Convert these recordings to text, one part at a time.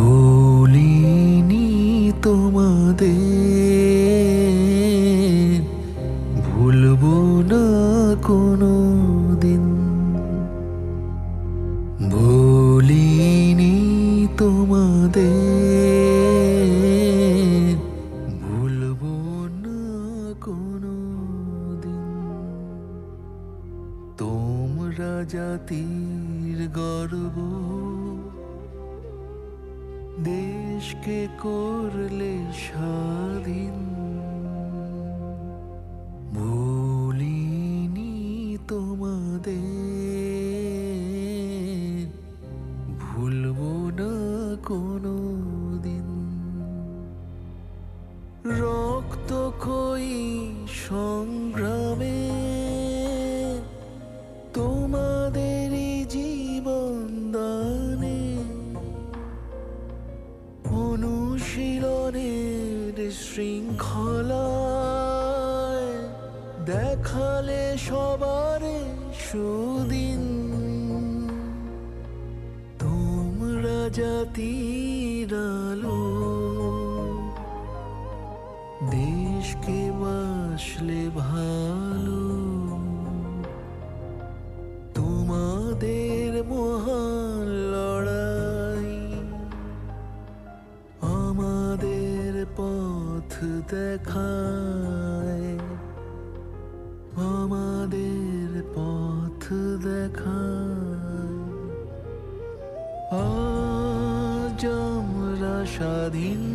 ভুলিনি তোমাদের, ভুলব না কোনো দিন ভুলিনি তোমাদের, ভুলব না কোনো দিন তোমরা জাতির গর্ব দেশকে করলে স্বাধীন। জাতির আলো। দেশকে বাসলে ভালো। তোমাদের মহান লড়াই আমাদের পথ দেখায়। আমাদের পথ দেখায়। স্বাধীন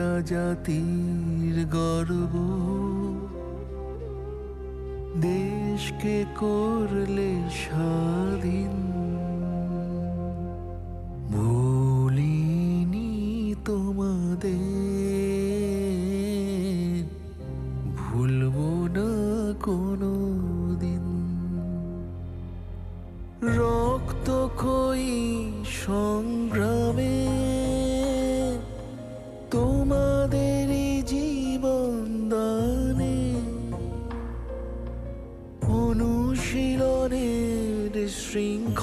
প্রজাতির জাতির গর্ব। দেশকে করলে স্বাধীন। ভুলিনি তোমাদের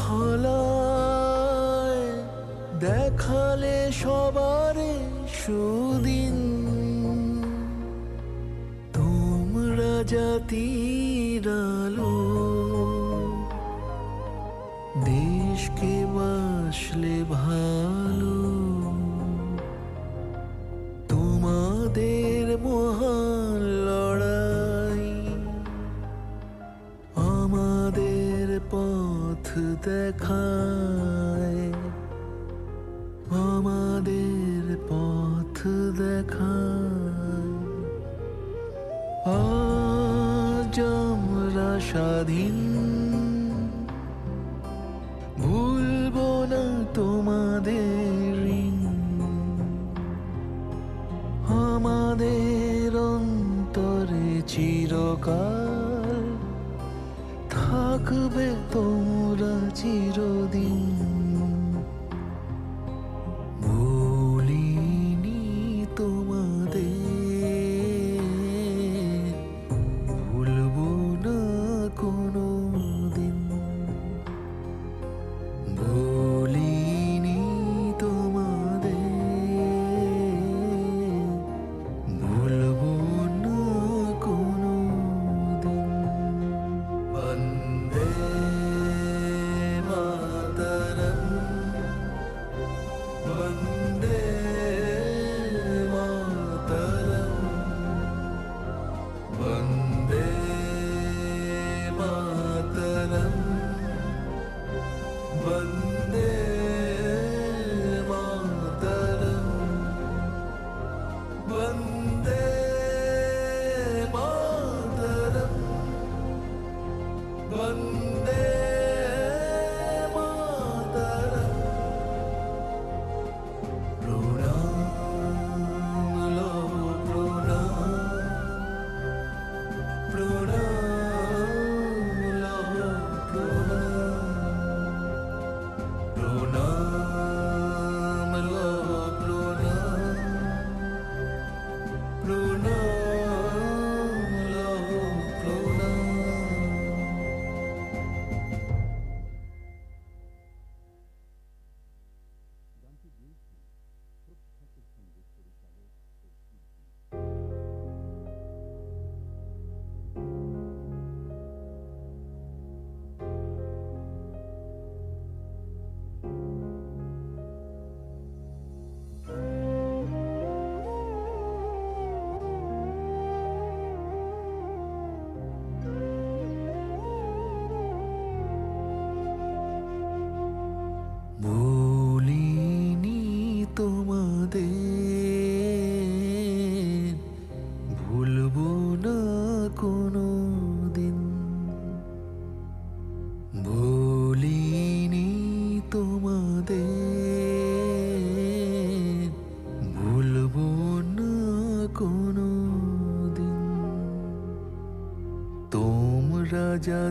ঘলায় দেখালে সবার সুদিন। তোমরা জাতি দেখায় আমাদের পথ দেখায়। আজ আমরা স্বাধীন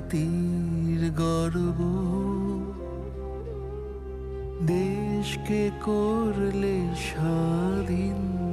জাতির গর্ব। দেশকে করলে স্বাধীন।